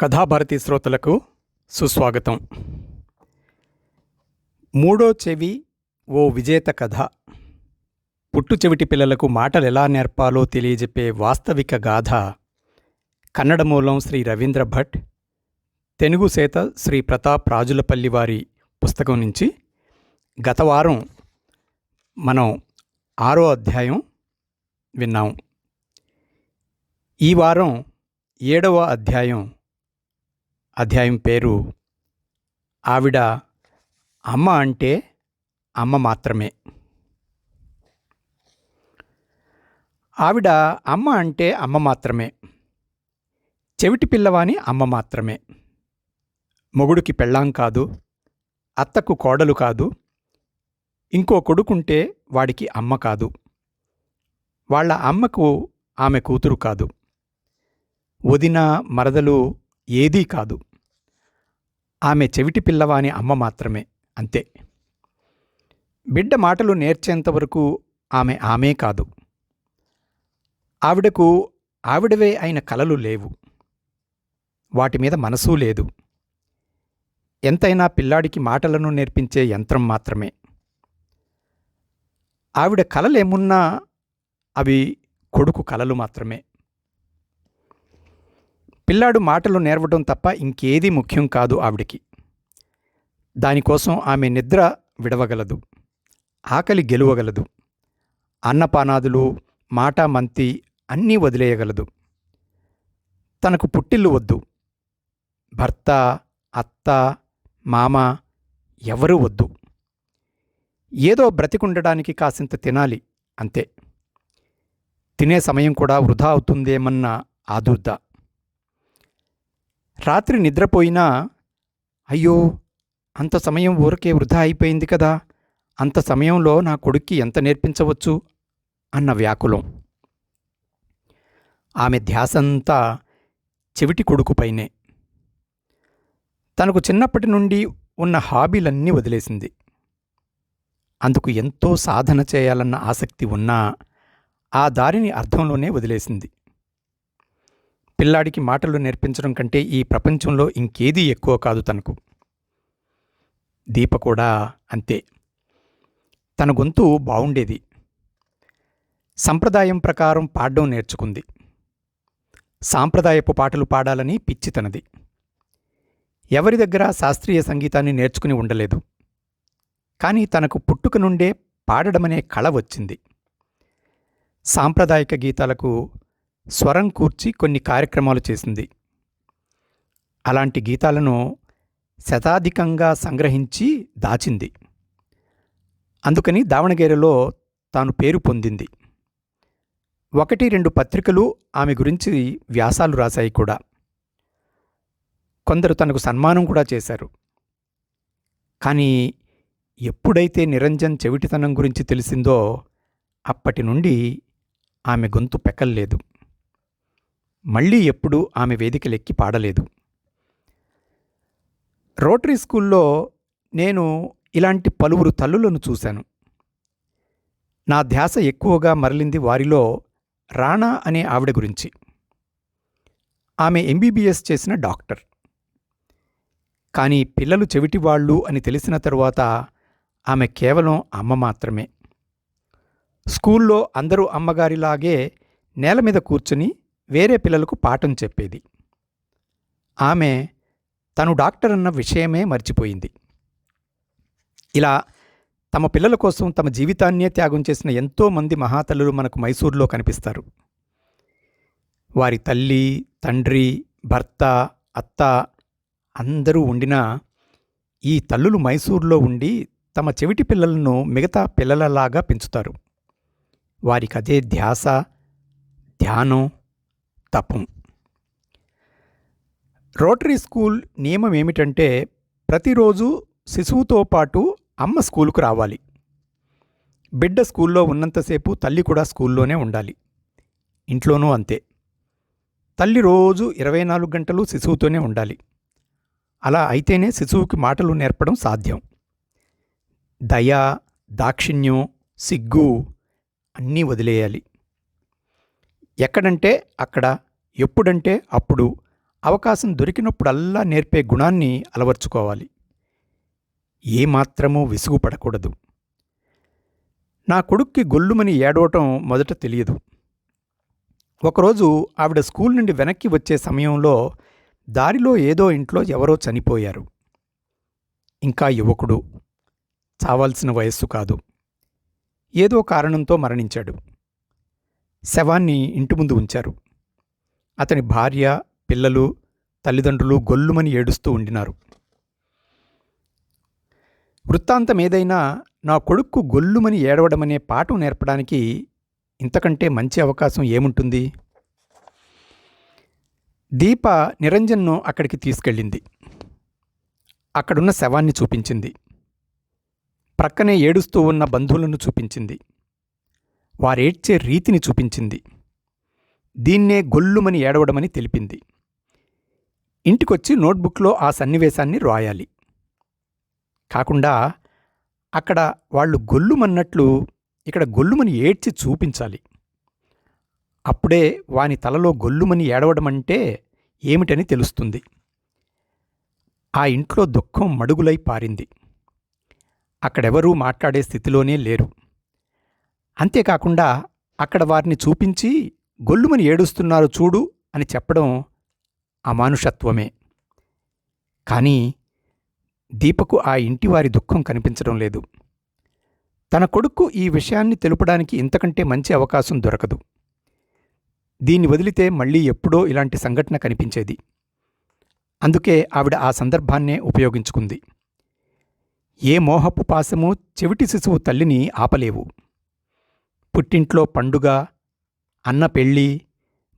కథాభారతి శ్రోతలకు సుస్వాగతం. మూడో చెవి ఓ విజేత కథ. పుట్టు చెవిటి పిల్లలకు మాటలు ఎలా నేర్పాలో తెలియజెప్పే వాస్తవిక గాథ కన్నడ మూలం శ్రీ రవీంద్ర భట్ తెలుగు సేత శ్రీ ప్రతాప్ రాజులపల్లి వారి పుస్తకం నుంచి గత వారం మనం ఆరో అధ్యాయం విన్నాం. ఈ వారం ఏడవ అధ్యాయం అధ్యాయం పేరు ఆవిడ అమ్మ అంటే అమ్మ మాత్రమే. ఆవిడ అమ్మ అంటే అమ్మ మాత్రమే. చెవిటి పిల్లవాని అమ్మ మాత్రమే. మొగుడికి పెళ్ళాం కాదు అత్తకు కోడలు కాదు ఇంకో కొడుకుంటే వాడికి అమ్మ కాదు. వాళ్ళ అమ్మకు ఆమె కూతురు కాదు. వదిన మరదలు ఏదీ కాదు. ఆమె చెవిటి పిల్లవాని అమ్మ మాత్రమే అంతే. బిడ్డ మాటలు నేర్చేంతవరకు ఆమె ఆమె కాదు. ఆవిడకు ఆవిడవే అయిన కలలు లేవు. వాటి మీద మనసు లేదు. ఎంతైనా పిల్లాడికి మాటలను నేర్పించే యంత్రం మాత్రమే. ఆవిడ కలలేమున్నా అవి కొడుకు కలలు మాత్రమే. పిల్లాడు మాటలు నేర్వడం తప్ప ఇంకేదీ ముఖ్యం కాదు ఆవిడికి. దానికోసం ఆమె నిద్ర విడవగలదు. ఆకలి గెలువగలదు. అన్నపానాదులు మాట మంతి అన్నీ వదిలేయగలదు. తనకు పుట్టిల్లు వద్దు. భర్త అత్త మామ ఎవరూ వద్దు. ఏదో బ్రతికుండడానికి కాసింత తినాలి అంతే. తినే సమయం కూడా వృధా అవుతుందేమన్న ఆదుర్దా. రాత్రి నిద్రపోయినా అయ్యో అంత సమయం ఊరకే వృధా అయిపోయింది కదా అంత సమయంలో నా కొడుక్కి ఎంత నేర్పించవచ్చు? అన్న వ్యాకులం. ఆమె ధ్యాసంతా చెవిటి కొడుకుపైనే తనకు చిన్నప్పటి నుండి ఉన్న హాబీలన్నీ వదిలేసింది. అందుకు ఎంతో సాధన చేయాలన్న ఆసక్తి ఉన్నా ఆ దారిని అర్థంలోనే వదిలేసింది. పిల్లాడికి మాటలు నేర్పించడం కంటే ఈ ప్రపంచంలో ఇంకేదీ ఎక్కువ కాదు తనకు. దీప కూడా అంతే. తన గొంతు బాగుండేది సంప్రదాయం ప్రకారం పాడడం నేర్చుకుంది. సాంప్రదాయపు పాటలు పాడాలని పిచ్చి తనది. ఎవరి దగ్గర శాస్త్రీయ సంగీతాన్ని నేర్చుకుని ఉండలేదు. కానీ తనకు పుట్టుక నుండే పాడడమనే కళ వచ్చింది. సాంప్రదాయక గీతాలకు స్వరం కూర్చి కొన్ని కార్యక్రమాలు చేసింది. అలాంటి గీతాలను శతాధికంగా సంగ్రహించి దాచింది. అందుకని దావణగేరలో తాను పేరు పొందింది. ఒకటి రెండు పత్రికలు ఆమె గురించి వ్యాసాలు రాశాయి కూడా. కొందరు తనకు సన్మానం కూడా చేశారు. కానీ ఎప్పుడైతే నిరంజన్ చెవిటితనం గురించి తెలిసిందో అప్పటి నుండి ఆమె గొంతు పెకల్లేదు మళ్ళీ ఎప్పుడూ ఆమె వేదికలెక్కి పాడలేదు. రోటరీ స్కూల్లో నేను ఇలాంటి పలువురు తల్లులను చూశాను. నా ధ్యాస ఎక్కువగా మరలింది వారిలో రాణా అనే ఆవిడ గురించి. ఆమె ఎంబీబీఎస్ చేసిన డాక్టర్. కానీ పిల్లలు చెవిటివాళ్ళు అని తెలిసిన తరువాత ఆమె కేవలం అమ్మ మాత్రమే. స్కూల్లో అందరూ అమ్మగారిలాగే నేల మీద కూర్చుని వేరే పిల్లలకు పాఠం చెప్పేది. ఆమె తను డాక్టర్ అన్న విషయమే మర్చిపోయింది. ఇలా తమ పిల్లల కోసం తమ జీవితాన్నే త్యాగం చేసిన ఎంతోమంది మహాతల్లులు మనకు మైసూర్లో కనిపిస్తారు. వారి తల్లి తండ్రి భర్త అత్త అందరూ ఉండినా ఈ తల్లులు మైసూర్లో ఉండి తమ చెవిటి పిల్లలను మిగతా పిల్లలలాగా పెంచుతారు. వారికి అదే ధ్యాస ధ్యానం తపం. రోటరీ స్కూల్ నియమం ఏమిటంటే ప్రతిరోజు శిశువుతో పాటు అమ్మ స్కూలుకు రావాలి. బిడ్డ స్కూల్లో ఉన్నంతసేపు తల్లి కూడా స్కూల్లోనే ఉండాలి. ఇంట్లోనూ అంతే. తల్లి రోజు ఇరవై నాలుగు గంటలు శిశువుతోనే ఉండాలి. అలా అయితేనే శిశువుకి మాటలు నేర్పడం సాధ్యం. దయ దాక్షిణ్యం సిగ్గు అన్నీ వదిలేయాలి. ఎక్కడంటే అక్కడ ఎప్పుడంటే అప్పుడు. అవకాశం దొరికినప్పుడల్లా నేర్పే గుణాన్ని అలవర్చుకోవాలి. ఏమాత్రమూ విసుగుపడకూడదు. నా కొడుక్కి గొల్లుమని ఏడవటం మొదట తెలియదు. ఒకరోజు ఆవిడ స్కూల్ నుండి వెనక్కి వచ్చే సమయంలో దారిలో ఏదో ఇంట్లో ఎవరో చనిపోయారు. ఇంకా యువకుడు. చావాల్సిన వయస్సు కాదు. ఏదో కారణంతో మరణించాడు. శవాన్ని ఇంటి ముందు ఉంచారు. అతని భార్య పిల్లలు తల్లిదండ్రులు గొల్లుమని ఏడుస్తూ ఉండినారు. వృత్తాంతం ఏదైనా నా కొడుక్కు గొల్లుమని ఏడవడమనే పాఠం నేర్పడానికి ఇంతకంటే మంచి అవకాశం ఏముంటుంది? దీప నిరంజన్ను అక్కడికి తీసుకెళ్ళింది. అక్కడున్న శవాన్ని చూపించింది. ప్రక్కనే ఏడుస్తూ ఉన్న బంధువులను చూపించింది. వారేడ్చే రీతిని చూపించింది. దీన్నే గొల్లుమని ఏడవడమని తెలిపింది. ఇంటికొచ్చి నోట్బుక్లో ఆ సన్నివేశాన్ని రాయాలి. కాకుండా అక్కడ వాళ్ళు గొల్లుమన్నట్లు ఇక్కడ గొల్లుమని ఏడ్చి చూపించాలి. అప్పుడే వాని తలలో గొల్లుమని ఏడవడమంటే ఏమిటని తెలుస్తుంది. ఆ ఇంట్లో దుఃఖం మడుగులై పారింది. అక్కడెవరూ మాట్లాడే స్థితిలోనే లేరు. అంతేకాకుండా అక్కడ వారిని చూపించి గొల్లుమని ఏడుస్తున్నారు చూడు అని చెప్పడం అమానుషత్వమే. కానీ దీపకు ఆ ఇంటివారి దుఃఖం కనిపించడం లేదు. తన కొడుకు ఈ విషయాన్ని తెలుపడానికి ఇంతకంటే మంచి అవకాశం దొరకదు. దీన్ని వదిలితే మళ్ళీ ఎప్పుడో ఇలాంటి సంఘటన కనిపించేది. అందుకే ఆవిడ ఆ సందర్భాన్నే ఉపయోగించుకుంది. ఏ మోహపు పాసము చెవిటి శిశువు తల్లిని ఆపలేవు. పుట్టింట్లో పండుగ అన్న పెళ్ళి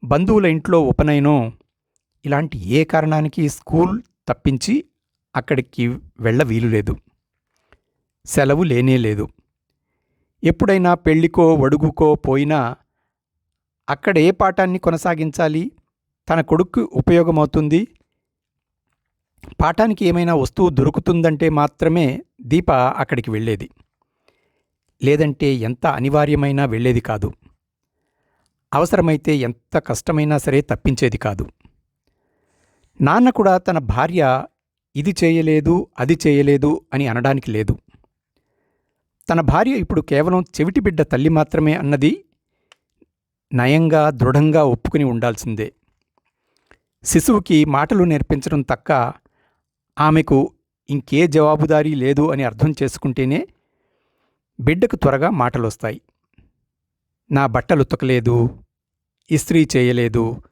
బంధువుల ఇంట్లో ఉపనయనం ఇలాంటి ఏ కారణానికి స్కూల్ తప్పించి అక్కడికి వెళ్ళ వీలులేదు సెలవు లేనే లేదు. ఎప్పుడైనా పెళ్ళికో వడుగుకో పోయినా అక్కడ ఏ పాఠాన్ని కొనసాగించాలి? తన కొడుకు ఉపయోగమవుతుంది? పాఠానికి ఏమైనా వస్తువు దొరుకుతుందంటే మాత్రమే దీప అక్కడికి వెళ్ళేది. లేదంటే ఎంత అనివార్యమైనా వెళ్ళేది కాదు. అవసరమైతే ఎంత కష్టమైనా సరే తప్పించేది కాదు. నాన్న కూడా తన భార్య ఇది చేయలేదు అది చేయలేదు అని అనడానికి లేదు. తన భార్య ఇప్పుడు కేవలం చెవిటి బిడ్డ తల్లి మాత్రమే అన్నది నయంగా దృఢంగా ఒప్పుకుని ఉండాల్సిందే. శిశువుకి మాటలు నేర్పించడం తక్క ఆమెకు ఇంకే జవాబుదారీ లేదు అని అర్థం చేసుకుంటేనే బిడ్డకు త్వరగా మాటలొస్తాయి. నా బట్టలు ఉతకలేదు ఇస్త్రీ చేయలేదు.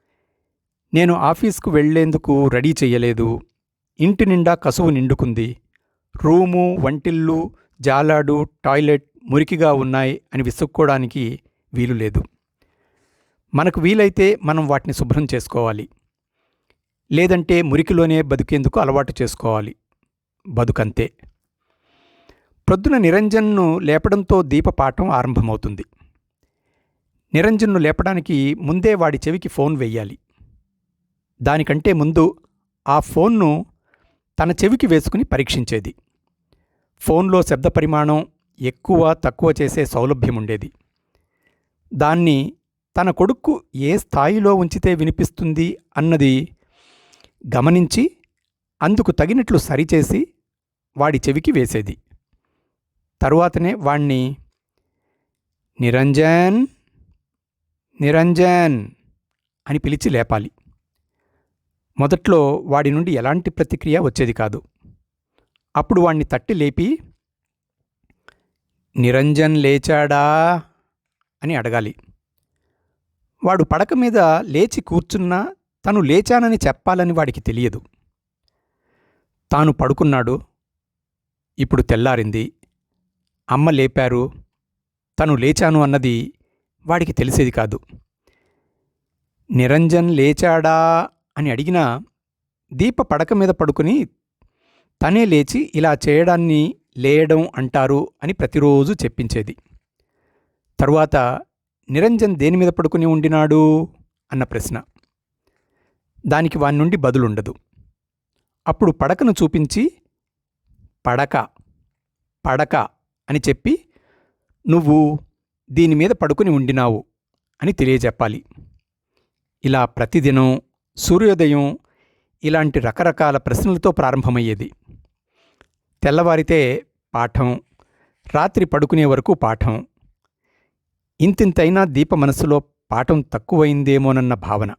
నేను ఆఫీస్కు వెళ్ళేందుకు రెడీ చెయ్యలేదు. ఇంటి నిండా కసువు నిండుకుంది. రూము వంటిల్లు జాలాడు టాయిలెట్ మురికిగా ఉన్నాయి అని విసుక్కోవడానికి వీలు లేదు మనకు వీలైతే మనం వాటిని శుభ్రం చేసుకోవాలి. లేదంటే మురికిలోనే బతికేందుకు అలవాటు చేసుకోవాలి. బతుకంతే ప్రొద్దున నిరంజన్ను లేపడంతో దీపపాఠం ఆరంభమవుతుంది. నిరంజన్ను లేపడానికి ముందే వాడి చెవికి ఫోన్ వెయ్యాలి. దానికంటే ముందు ఆ ఫోన్ను తన చెవికి వేసుకుని పరీక్షించేది. ఫోన్లో శబ్ద పరిమాణం ఎక్కువ తక్కువ చేసే సౌలభ్యం ఉండేది దాన్ని తన కొడుక్కు ఏ స్థాయిలో ఉంచితే వినిపిస్తుంది అన్నది గమనించి అందుకు తగినట్లు సరిచేసి వాడి చెవికి వేసేది. తరువాతనే వాణ్ణి నిరంజన్ నిరంజన్ అని పిలిచి లేపాలి. మొదట్లో వాడి నుండి ఎలాంటి ప్రతిక్రియ వచ్చేది కాదు. అప్పుడు వాణ్ణి తట్టి లేపి నిరంజన్ లేచాడా? అని అడగాలి. వాడు పడక మీద లేచి కూర్చున్నా తను లేచానని చెప్పాలని వాడికి తెలియదు. తాను పడుకున్నాడు. ఇప్పుడు తెల్లారింది. అమ్మ లేపారు తను లేచాను అన్నది వాడికి తెలిసేది కాదు. నిరంజన్ లేచాడా అని అడిగినా దీప పడక మీద పడుకుని తనే లేచి ఇలా చేయడాన్ని లేయడం అంటారు అని ప్రతిరోజు చెప్పించేది. తరువాత నిరంజన్ దేని మీద పడుకుని ఉండినాడు అన్న ప్రశ్న. దానికి వాని నుండి బదులుండదు. అప్పుడు పడకను చూపించి పడక పడక అని చెప్పి నువ్వు దీని మీద పడుకుని ఉండినావు అని తెలియజెప్పాలి. ఇలా ప్రతిదినం సూర్యోదయం ఇలాంటి రకరకాల ప్రశ్నలతో ప్రారంభమయ్యేది. తెల్లవారితే పాఠం రాత్రి పడుకునే వరకు పాఠం. ఇంతింతైనా దీప మనసులో పాఠం తక్కువైందేమోనన్న భావన.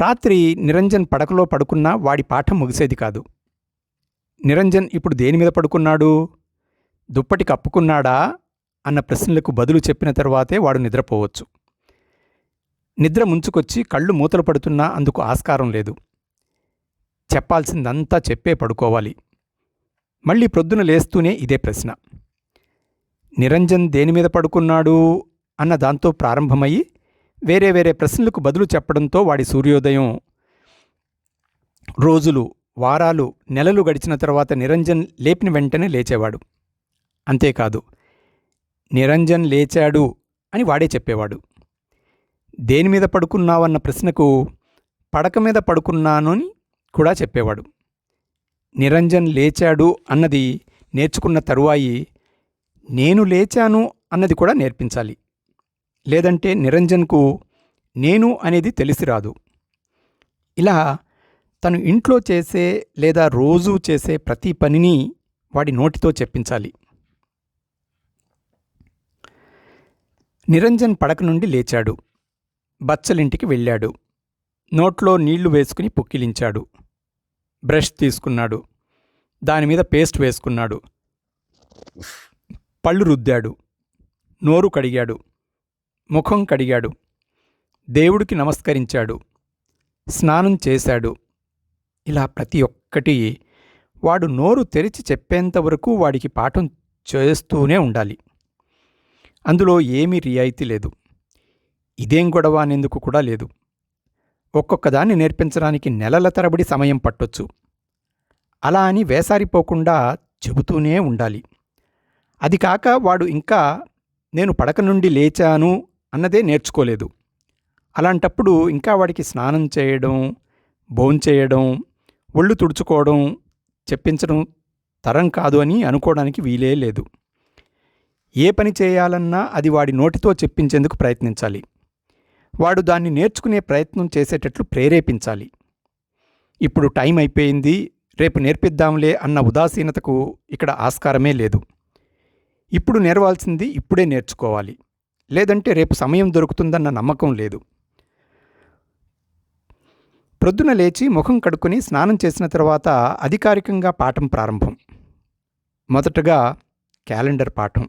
రాత్రి నిరంజన్ పడకలో పడుకున్నా వాడి పాఠం ముగిసేది కాదు. నిరంజన్ ఇప్పుడు దేని మీద పడుకున్నాడు? దుప్పటి కప్పుకున్నాడా? అన్న ప్రశ్నలకు బదులు చెప్పిన తర్వాతే వాడు నిద్రపోవచ్చు. నిద్ర ముంచుకొచ్చి కళ్ళు మూతలు పడుతున్నా అందుకు ఆస్కారం లేదు. చెప్పాల్సిందంతా చెప్పే పడుకోవాలి. మళ్ళీ ప్రొద్దున లేస్తూనే ఇదే ప్రశ్న. నిరంజన్ దేని మీద పడుకున్నాడు? అన్న దాంతో ప్రారంభమయ్యి వేరే వేరే ప్రశ్నలకు బదులు చెప్పడంతో వాడి సూర్యోదయం రోజులు వారాలు నెలలు గడిచిన తర్వాత నిరంజన్ లేపిన వెంటనే లేచేవాడు. అంతేకాదు నిరంజన్ లేచాడు అని వాడే చెప్పేవాడు. దేని మీద పడుకున్నావన్న ప్రశ్నకు పడక మీద పడుకున్నానని కూడా చెప్పేవాడు. నిరంజన్ లేచాడు అన్నది నేర్చుకున్న తరువాయి నేను లేచాను అన్నది కూడా నేర్పించాలి. లేదంటే నిరంజన్కు నేను అనేది తెలిసి రాదు. ఇలా తను ఇంట్లో చేసే లేదా రోజూ చేసే ప్రతి పనిని వాడి నోటితో చెప్పించాలి. నిరంజన్ పడక నుండి లేచాడు. బచ్చలింటికి వెళ్ళాడు. నోట్లో నీళ్ళు వేసుకుని పుక్కిలించాడు. బ్రష్ తీసుకున్నాడు. దానిమీద పేస్ట్ వేసుకున్నాడు. పళ్ళు రుద్దాడు. నోరు కడిగాడు. ముఖం కడిగాడు. దేవుడికి నమస్కరించాడు. స్నానం చేశాడు. ఇలా ప్రతి ఒక్కటి వాడు నోరు తెరిచి చెప్పేంత వరకు వాడికి పాఠం చేస్తూనే ఉండాలి. అందులో ఏమీ రియాయితీ లేదు. ఇదేం గొడవ అనేందుకు కూడా లేదు. ఒక్కొక్కదాన్ని నేర్పించడానికి నెలల తరబడి సమయం పట్టొచ్చు. అలా అని వేసారిపోకుండా చెబుతూనే ఉండాలి. అది కాక వాడు ఇంకా నేను పడక నుండి లేచాను అన్నదే నేర్చుకోలేదు. అలాంటప్పుడు ఇంకా వాడికి స్నానం చేయడం భోంచేయడం ఒళ్ళు తుడుచుకోవడం చెప్పించడం తరం కాదు అని అనుకోవడానికి వీలే లేదు. ఏ పని చేయాలన్నా అది వాడి నోటితో చెప్పించేందుకు ప్రయత్నించాలి. వాడు దాన్ని నేర్చుకునే ప్రయత్నం చేసేటట్లు ప్రేరేపించాలి. ఇప్పుడు టైం అయిపోయింది రేపు నేర్పిద్దాంలే అన్న ఉదాసీనతకు ఇక్కడ ఆస్కారమే లేదు. ఇప్పుడు నేర్వాల్సింది ఇప్పుడే నేర్చుకోవాలి. లేదంటే రేపు సమయం దొరుకుతుందన్న నమ్మకం లేదు. ప్రొద్దున లేచి ముఖం కడుక్కుని స్నానం చేసిన తర్వాత అధికారికంగా పాఠం ప్రారంభం. మొదటగా క్యాలెండర్ పాఠం.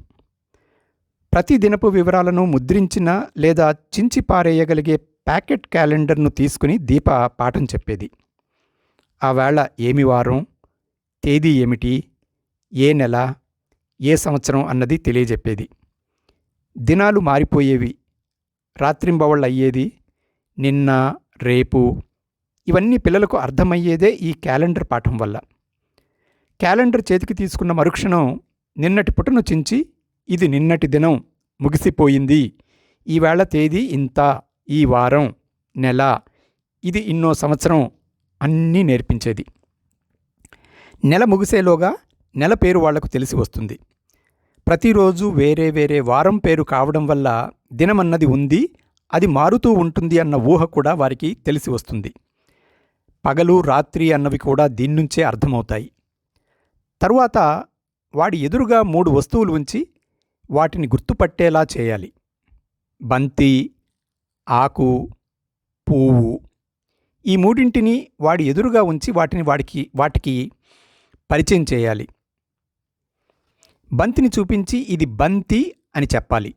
ప్రతి దినపు వివరాలను ముద్రించిన లేదా చించి పారేయగలిగే ప్యాకెట్ క్యాలెండర్ను తీసుకుని దీప పాఠం చెప్పేది. ఆ వేళ ఏమి వారం తేదీ ఏమిటి ఏ నెల ఏ సంవత్సరం అన్నది తెలియజెప్పేది. దినాలు మారిపోయేవి. రాత్రింబవళ్ళు అయ్యేది నిన్న రేపు ఇవన్నీ పిల్లలకు అర్థమయ్యేదే ఈ క్యాలెండర్ పాఠం వల్ల. క్యాలెండర్ చేతికి తీసుకున్న మరుక్షణం నిన్నటి పుటను చించి ఇది నిన్నటి దినం ముగిసిపోయింది. ఈవేళ తేదీ ఇంత ఈ వారం నెల ఇది ఇన్నో సంవత్సరం అన్నీ నేర్పించేది. నెల ముగిసేలోగా నెల పేరు వాళ్ళకు తెలిసి వస్తుంది. ప్రతిరోజు వేరే వేరే వారం పేరు కావడం వల్ల దినమన్నది ఉంది అది మారుతూ ఉంటుంది అన్న ఊహ కూడా వారికి తెలిసి వస్తుంది. పగలు రాత్రి అన్నవి కూడా దీని నుంచే అర్థమవుతాయి. తరువాత వాడి ఎదురుగా మూడు వస్తువులు ఉంచి వాటిని గుర్తుపట్టేలా చేయాలి. బంతి ఆకు పువ్వు. ఈ మూడింటిని వాడి ఎదురుగా ఉంచి వాటిని వాడికి వాటికి పరిచయం చేయాలి. బంతిని చూపించి ఇది బంతి అని చెప్పాలి.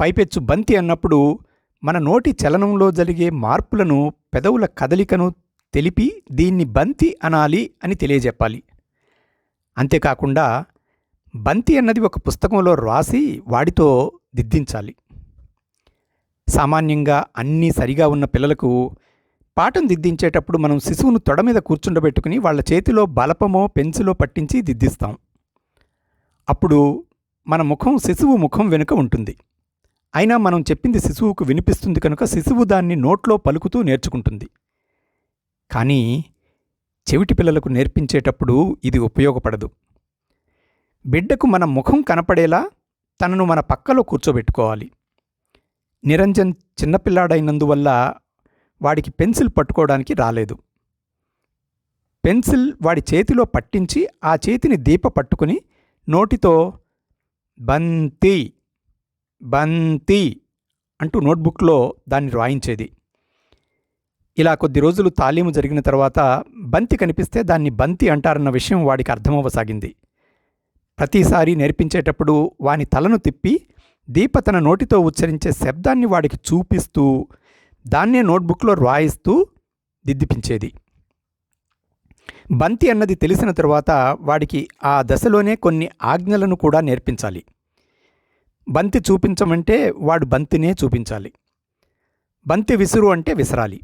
పైపెచ్చు బంతి అన్నప్పుడు మన నోటి చలనంలో జరిగే మార్పులను పెదవుల కదలికను తెలిపి దీన్ని బంతి అనాలి అని తెలియజెప్పాలి. అంతేకాకుండా బంతి అన్నది ఒక పుస్తకంలో రాసి వాడితో దిద్దించాలి. సామాన్యంగా అన్నీ సరిగా ఉన్న పిల్లలకు పాఠం దిద్దించేటప్పుడు మనం శిశువును తొడ మీద కూర్చుండబెట్టుకుని వాళ్ళ చేతిలో బలపమో పెన్సిలో పట్టించి దిద్దిస్తాం. అప్పుడు మన ముఖం శిశువు ముఖం వెనుక ఉంటుంది. అయినా మనం చెప్పింది శిశువుకు వినిపిస్తుంది కనుక శిశువు దాన్ని నోట్లో పలుకుతూ నేర్చుకుంటుంది. కానీ చెవిటి పిల్లలకు నేర్పించేటప్పుడు ఇది ఉపయోగపడదు. బిడ్డకు మన ముఖం కనపడేలా తనను మన పక్కలో కూర్చోబెట్టుకోవాలి. నిరంజన్ చిన్నపిల్లాడైనందువల్ల వాడికి పెన్సిల్ పట్టుకోవడానికి రాలేదు. పెన్సిల్ వాడి చేతిలో పట్టించి ఆ చేతిని దీప పట్టుకుని నోటితో బంతి బంతి అంటూ నోట్బుక్లో దాన్ని రాయించేది. ఇలా కొద్ది రోజులు తాలీము జరిగిన తర్వాత బంతి కనిపిస్తే దాన్ని బంతి అంటారన్న విషయం వాడికి అర్థమవ్వసాగింది. ప్రతిసారి నేర్పించేటప్పుడు వాని తలను తిప్పి దీప తన నోటితో ఉచ్చరించే శబ్దాన్ని వాడికి చూపిస్తూ దాన్నే నోట్బుక్లో రాయిస్తూ దిద్దిపించేది. బంతి అన్నది తెలిసిన తరువాత వాడికి ఆ దశలోనే కొన్ని ఆజ్ఞలను కూడా నేర్పించాలి. బంతి చూపించమంటే వాడు బంతినే చూపించాలి. బంతి విసురు అంటే విసరాలి.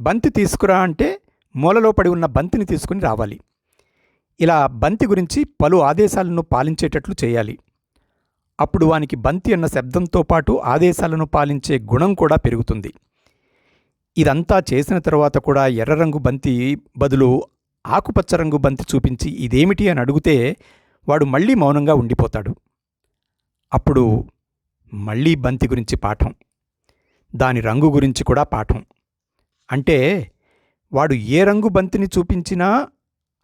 బంతి తీసుకురా అంటే మూలలో పడి ఉన్న బంతిని తీసుకుని రావాలి. ఇలా బంతి గురించి పలు ఆదేశాలను పాలించేటట్లు చేయాలి. అప్పుడు వానికి బంతి అన్న శబ్దంతో పాటు ఆదేశాలను పాలించే గుణం కూడా పెరుగుతుంది. ఇదంతా చేసిన తర్వాత కూడా ఎర్ర రంగు బంతి బదులు ఆకుపచ్చ రంగు బంతి చూపించి ఇదేమిటి అని అడిగితే వాడు మళ్ళీ మౌనంగా ఉండిపోతాడు. అప్పుడు మళ్ళీ బంతి గురించి పాఠం దాని రంగు గురించి కూడా పాఠం. అంటే వాడు ఏ రంగు బంతిని చూపించినా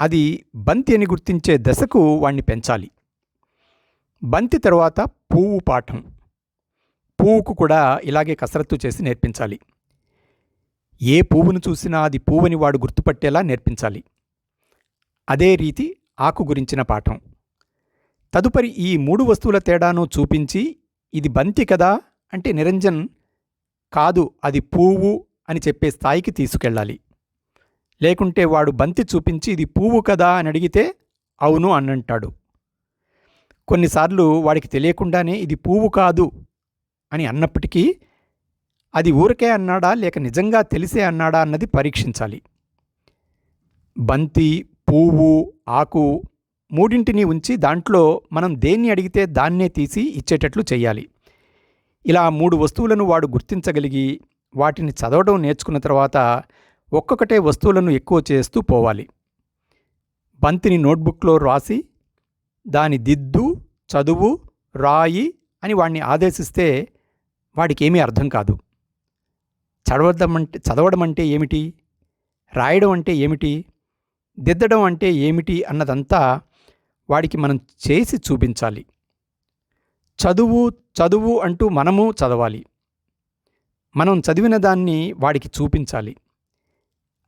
అది బంతి అని గుర్తించే దశకు వాణ్ణి పెంచాలి. బంతి తర్వాత పువ్వు పాఠం. పువ్వుకు కూడా ఇలాగే కసరత్తు చేసి నేర్పించాలి. ఏ పువ్వును చూసినా అది పువ్వుని వాడు గుర్తుపట్టేలా నేర్పించాలి. అదే రీతి ఆకు గురించిన పాఠం. తదుపరి ఈ మూడు వస్తువుల తేడాను చూపించి ఇది బంతి కదా అంటే నిరంజన్ కాదు అది పువ్వు అని చెప్పే స్థాయికి తీసుకెళ్ళాలి. లేకుంటే వాడు బంతి చూపించి ఇది పువ్వు కదా అని అడిగితే అవును అనంటాడు. కొన్నిసార్లు వాడికి తెలియకుండానే ఇది పువ్వు కాదు అని అన్నప్పటికీ అది ఊరికే అన్నాడా లేక నిజంగా తెలిసే అన్నాడా అన్నది పరీక్షించాలి. బంతి పువ్వు ఆకు మూడింటిని ఉంచి దాంట్లో మనం దేన్ని అడిగితే దాన్నే తీసి ఇచ్చేటట్లు చేయాలి. ఇలా మూడు వస్తువులను వాడు గుర్తించగలిగి వాటిని చదవడం నేర్చుకున్న తర్వాత ఒక్కొక్కటే వస్తువులను ఎక్కువ చేస్తూ పోవాలి. బంతిని నోట్బుక్లో రాసి దాని దిద్దు చదువు రాయి అని వాడిని ఆదేశిస్తే వాడికి ఏమీ అర్థం కాదు. చదవడం అంటే చదవడం అంటే ఏమిటి? రాయడం అంటే ఏమిటి? దిద్దడం అంటే ఏమిటి? అన్నదంతా వాడికి మనం చేసి చూపించాలి. చదువు చదువు అంటూ మనము చదవాలి. మనం చదివిన దాన్ని వాడికి చూపించాలి.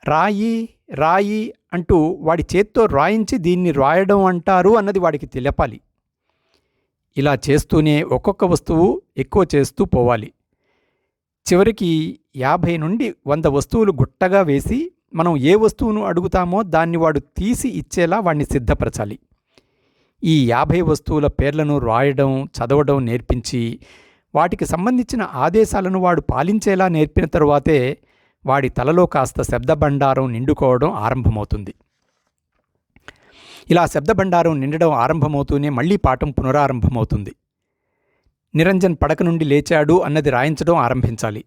రాయి రాయి అంటూ వాడి చేత్తో రాయించి దీన్ని రాయడం అంటారు అన్నది వాడికి తెలపాలి. ఇలా చేస్తూనే ఒక్కొక్క వస్తువు ఎక్కువ చేస్తూ పోవాలి. చివరికి యాభై నుండి వంద వస్తువులు గుట్టగా వేసి మనం ఏ వస్తువును అడుగుతామో దాన్ని వాడు తీసి ఇచ్చేలా వాడిని సిద్ధపరచాలి. ఈ యాభై వస్తువుల పేర్లను రాయడం చదవడం నేర్పించి వాటికి సంబంధించిన ఆదేశాలను వాడు పాలించేలా నేర్పిన తరువాతే వాడి తలలో కాస్త శబ్దభండారం నిండుకోవడం ఆరంభమవుతుంది. ఇలా శబ్దభండారం నిండడం ఆరంభమవుతూనే మళ్ళీ పాఠం పునరారంభమవుతుంది. నిరంజన్ పడక నుండి లేచాడు అన్నది రాయించడం ఆరంభించాలి.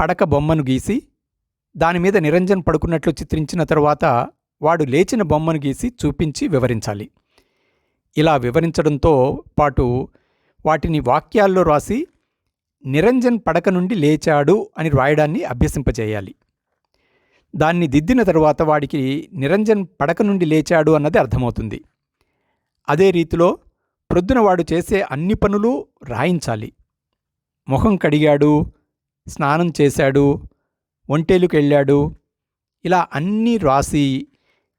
పడక బొమ్మను గీసి దానిమీద నిరంజన్ పడుకున్నట్లు చిత్రించిన తరువాత వాడు లేచిన బొమ్మను గీసి చూపించి వివరించాలి. ఇలా వివరించడంతో పాటు వాటిని వాక్యాల్లో రాసి నిరంజన్ పడక నుండి లేచాడు అని రాయడాన్ని అభ్యసింపజేయాలి. దాన్ని దిద్దిన తరువాత వాడికి నిరంజన్ పడక నుండి లేచాడు అన్నది అర్థమవుతుంది. అదే రీతిలో ప్రొద్దున వాడు చేసే అన్ని పనులు రాయించాలి. ముఖం కడిగాడు స్నానం చేశాడు ఒంటేలుకు వెళ్ళాడు ఇలా అన్నీ రాసి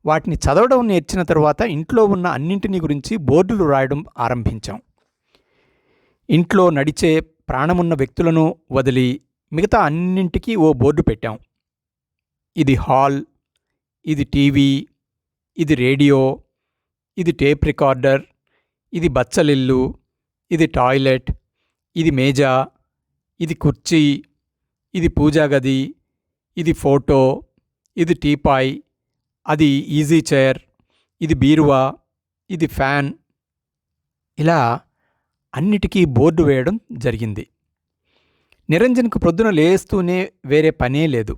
వాటిని చదవడం నేర్చిన తరువాత ఇంట్లో ఉన్న అన్నింటినీ గురించి బోర్డులు రాయడం ఆరంభించాం. ఇంట్లో నడిచే ప్రాణమున్న వ్యక్తులను వదిలి మిగతా అన్నింటికీ ఓ బోర్డు పెట్టాం. ఇది హాల్ ఇది టీవీ ఇది రేడియో ఇది టేప్ రికార్డర్ ఇది బచ్చలిల్లు ఇది టాయిలెట్ ఇది మేజా ఇది కుర్చీ ఇది పూజా గది ఇది ఫోటో ఇది టీపాయ్ అది ఈజీ చైర్ ఇది బీరువా ఇది ఫ్యాన్. ఇలా అన్నిటికీ బోర్డు వేయడం జరిగింది. నిరంజన్కు ప్రొద్దున లేస్తూనే వేరే పనే లేదు.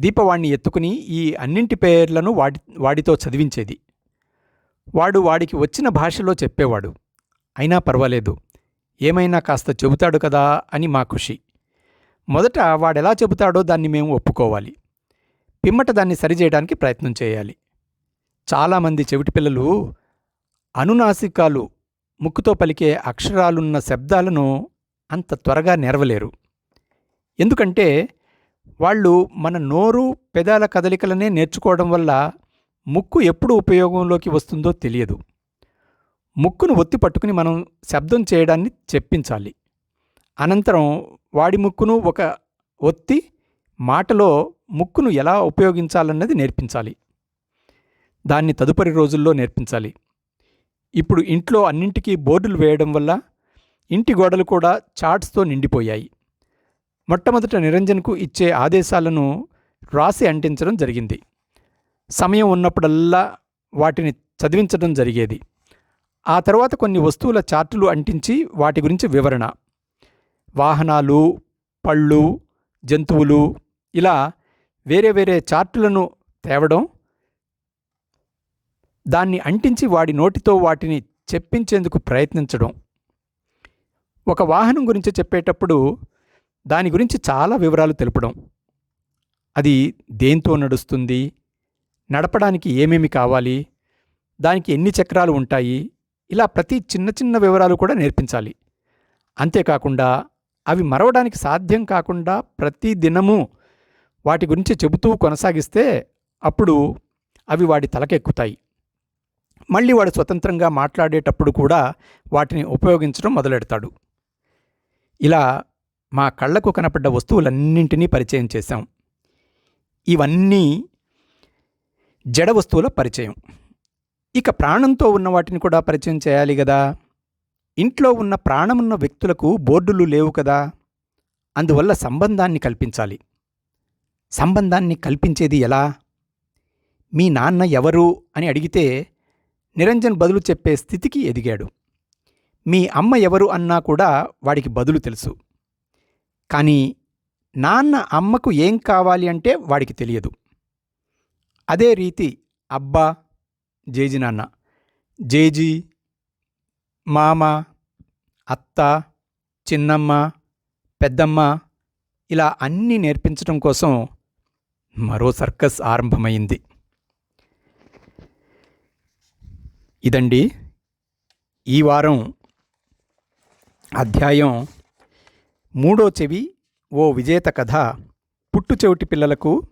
దీపవాణ్ణి ఎత్తుకుని ఈ అన్నింటి పేర్లను వాడి వాడితో చదివించేది. వాడు వాడికి వచ్చిన భాషలో చెప్పేవాడు. అయినా పర్వాలేదు. ఏమైనా కాస్త చెబుతాడు కదా అని మా ఖుషి. మొదట వాడెలా చెబుతాడో దాన్ని మేము ఒప్పుకోవాలి. పిమ్మట దాన్ని సరిచేయడానికి ప్రయత్నం చేయాలి. చాలామంది చెవిటి పిల్లలు అనునాసికాలు ముక్కుతో పలికే అక్షరాలున్న శబ్దాలను అంత త్వరగా నెరవలేరు. ఎందుకంటే వాళ్ళు మన నోరు పెదాల కదలికలనే నేర్చుకోవడం వల్ల ముక్కు ఎప్పుడు ఉపయోగంలోకి వస్తుందో తెలియదు. ముక్కును ఒత్తి పట్టుకుని మనం శబ్దం చేయడాన్ని చెప్పించాలి. అనంతరం వాడి ముక్కును ఒక ఒత్తి మాటలో ముక్కును ఎలా ఉపయోగించాలన్నది నేర్పించాలి. దాన్ని తదుపరి రోజుల్లో నేర్పించాలి. ఇప్పుడు ఇంట్లో అన్నింటికీ బోర్డులు వేయడం వల్ల ఇంటి గోడలు కూడా చార్ట్స్తో నిండిపోయాయి. మొట్టమొదట నిరంజన్కు ఇచ్చే ఆదేశాలను రాసి అంటించడం జరిగింది. సమయం ఉన్నప్పుడల్లా వాటిని చదివించడం జరిగేది. ఆ తర్వాత కొన్ని వస్తువుల చార్టులు అంటించి వాటి గురించి వివరణ. వాహనాలు పళ్ళు జంతువులు ఇలా వేరే వేరే చార్టులను తేవడం దాన్ని అంటించి వాడి నోటితో వాటిని చెప్పించేందుకు ప్రయత్నించడం. ఒక వాహనం గురించి చెప్పేటప్పుడు దాని గురించి చాలా వివరాలు తెలుపడం. అది దేంతో నడుస్తుంది? నడపడానికి ఏమేమి కావాలి? దానికి ఎన్ని చక్రాలు ఉంటాయి? ఇలా ప్రతి చిన్న చిన్న వివరాలు కూడా నేర్పించాలి. అంతేకాకుండా అవి మరవడానికి సాధ్యం కాకుండా ప్రతి దినము వాటి గురించి చెబుతూ కొనసాగిస్తే అప్పుడు అవి వాడి తలకెక్కుతాయి. మళ్ళీ వాడు స్వతంత్రంగా మాట్లాడేటప్పుడు కూడా వాటిని ఉపయోగించడం మొదలెడతాడు. ఇలా మా కళ్ళకు కనపడ్డ వస్తువులన్నింటినీ పరిచయం చేశాం. ఇవన్నీ జడ వస్తువుల పరిచయం. ఇక ప్రాణంతో ఉన్న వాటిని కూడా పరిచయం చేయాలి కదా? ఇంట్లో ఉన్న ప్రాణమున్న వ్యక్తులకు బోర్డులు లేవు కదా? అందువల్ల సంబంధాన్ని కల్పించాలి. సంబంధాన్ని కల్పించేది ఎలా? మీ నాన్న ఎవరు అని అడిగితే నిరంజన్ బదులు చెప్పే స్థితికి ఎదిగాడు. మీ అమ్మ ఎవరు అన్నా కూడా వాడికి బదులు తెలుసు. కానీ నాన్న అమ్మకు ఏం కావాలి అంటే వాడికి తెలియదు. అదే రీతి అబ్బా జేజీ నాన్న జేజీ మామ అత్త చిన్నమ్మ పెద్దమ్మ ఇలా అన్నీ నేర్పించడం కోసం మరో సర్కస్ ఆరంభమైంది. ఇదండి ఈ వారం అధ్యాయం మూడో చెవి ఓ విజేత కథ. పుట్టు చెవిటి పిల్లలకు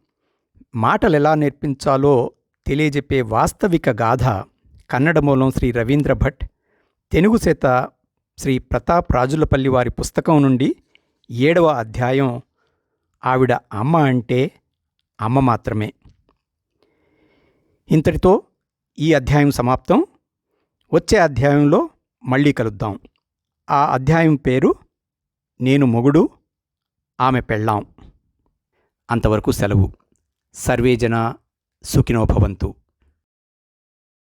మాటలు ఎలా నేర్పించాలో తెలియజెప్పే వాస్తవిక గాథ. కన్నడ మూలం శ్రీ రవీంద్ర భట్. తెలుగు చేత శ్రీ ప్రతాప్ రాజులపల్లి వారి పుస్తకం నుండి ఏడవ అధ్యాయం. ఆవిడ అమ్మ అంటే అమ్మ మాత్రమే. ఇంతటితో ఈ అధ్యాయం సమాప్తం. వచ్చే అధ్యాయంలో మళ్ళీ కలుద్దాం. ఆ అధ్యాయం పేరు నేను మొగుడు ఆమె పెళ్ళాం. అంతవరకు సెలవు. సర్వేజన సుఖినో భవంతు.